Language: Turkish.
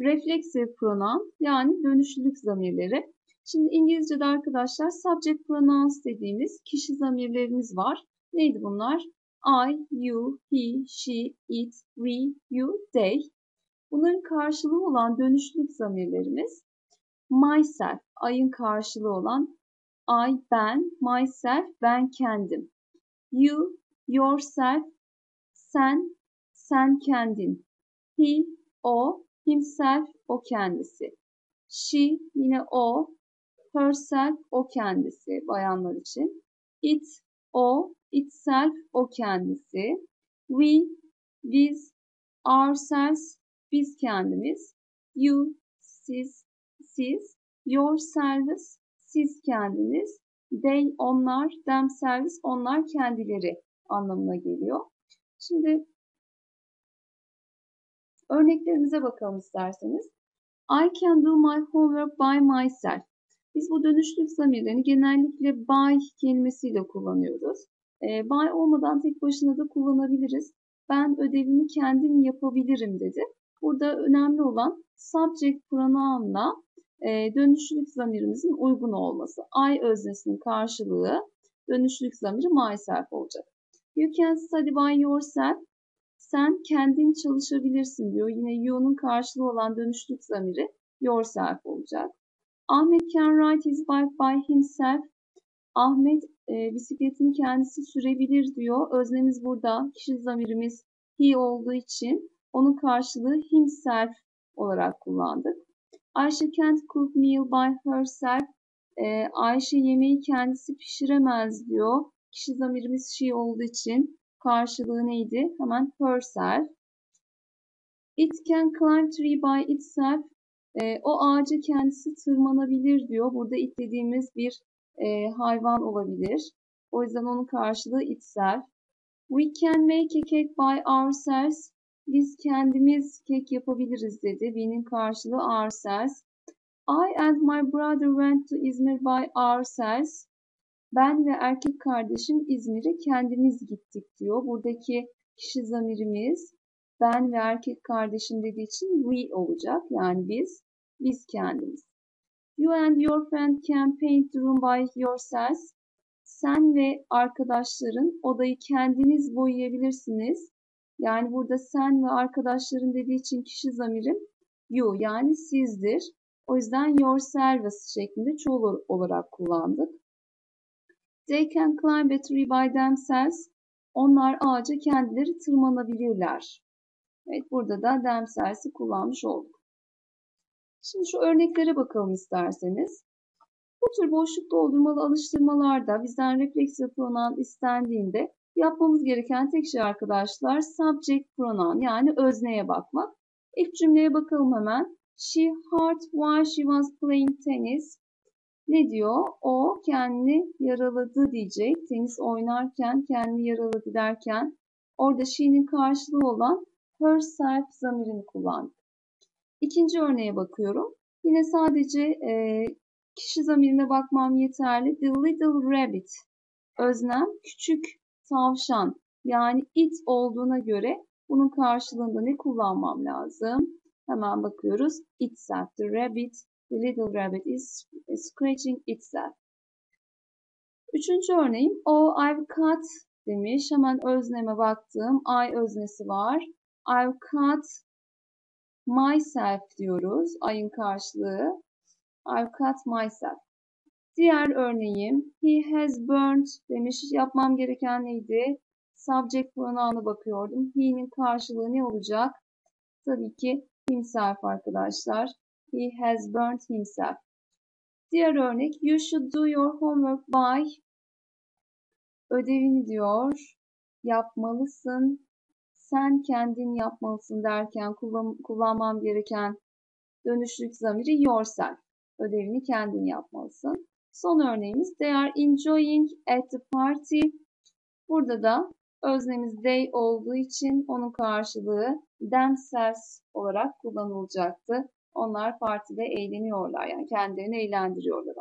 reflexive pronoun yani dönüşlülük zamirleri. Şimdi İngilizce'de arkadaşlar subject pronouns dediğimiz kişi zamirlerimiz var. Neydi bunlar? I, you, he, she, it, we, you, they. Bunların karşılığı olan dönüşlülük zamirlerimiz myself, I'ın karşılığı olan I, ben, myself, ben kendim. You, yourself, sen, sen kendin. He, o, himself, o kendisi. She, yine o, herself, o kendisi bayanlar için. It, o, itself, o kendisi. We, biz, ourselves, biz kendimiz. You, siz, siz. Yourselves, siz kendiniz. They, onlar, themselves, onlar kendileri anlamına geliyor. Şimdi örneklerimize bakalım isterseniz. I can do my homework by myself. Biz bu dönüşlük zamirlerini genellikle by kelimesiyle kullanıyoruz. E, by olmadan tek başına da kullanabiliriz. Ben ödevimi kendim yapabilirim dedi. Burada önemli olan subject pronounla e, dönüşlük zamirimizin uygun olması. I öznesinin karşılığı dönüşlük zamiri myself olacak. You can study by yourself. Sen kendin çalışabilirsin diyor. Yine you'nun karşılığı olan dönüşlük zamiri yourself olacak. Ahmet can ride his bike by himself. Ahmet e, bisikletini kendisi sürebilir diyor. Öznemiz burada. Kişi zamirimiz he olduğu için onun karşılığı himself olarak kullandık. Ayşe can't cook meal by herself. E, Ayşe yemeği kendisi pişiremez diyor. Kişi zamirimiz she olduğu için karşılığı neydi? Hemen herself. It can climb tree by itself. E, o ağacı kendisi tırmanabilir diyor. Burada it dediğimiz bir e, hayvan olabilir. O yüzden onun karşılığı itself. We can make a cake by ourselves. Biz kendimiz kek yapabiliriz dedi. We'nin karşılığı ourselves. I and my brother went to İzmir by ourselves. Ben ve erkek kardeşim İzmir'e kendimiz gittik diyor. Buradaki kişi zamirimiz ben ve erkek kardeşim dediği için we olacak. Yani biz, biz kendimiz. You and your friend can paint the room by yourselves. Sen ve arkadaşların odayı kendiniz boyayabilirsiniz. Yani burada sen ve arkadaşların dediği için kişi zamirim you yani sizdir. O yüzden yourselves şeklinde çoğul olarak kullandık. They can climb a tree by themselves. Onlar ağaca kendileri tırmanabilirler. Evet burada da themselves'i kullanmış olduk. Şimdi şu örneklere bakalım isterseniz. Bu tür boşluk doldurmalı alıştırmalarda bizden refleksif pronoun istendiğinde yapmamız gereken tek şey arkadaşlar subject pronoun yani özneye bakmak. İlk cümleye bakalım hemen. She hurt while she was playing tennis. Ne diyor? O kendini yaraladı diyecek. Tenis oynarken kendini yaraladı derken orada she'nin karşılığı olan herself zamirini kullandı. İkinci örneğe bakıyorum. Yine sadece e, kişi zamirine bakmam yeterli. The little rabbit. Öznem küçük tavşan. Yani it olduğuna göre bunun karşılığında ne kullanmam lazım? Hemen bakıyoruz. Itself. The rabbit, the little rabbit is scratching itself. Üçüncü örneğim. Oh, I've cut demiş. Hemen özneme baktım. I öznesi var. I've cut myself diyoruz. I'ın karşılığı. I've cut myself. Diğer örneğim he has burnt demiş. Yapmam gereken neydi? Subject pronoun'a bakıyordum. He'nin karşılığı ne olacak? Tabii ki himself arkadaşlar. He has burnt himself. Diğer örnek you should do your homework by ödevini diyor. Yapmalısın. Sen kendin yapmalısın derken kullan kullanmam gereken dönüşlük zamiri yourself. Ödevini kendin yapmalısın. Son örneğimiz they are enjoying at the party. Burada da öznemiz they olduğu için onun karşılığı themselves olarak kullanılacaktı. Onlar partide eğleniyorlar yani kendilerini eğlendiriyorlar.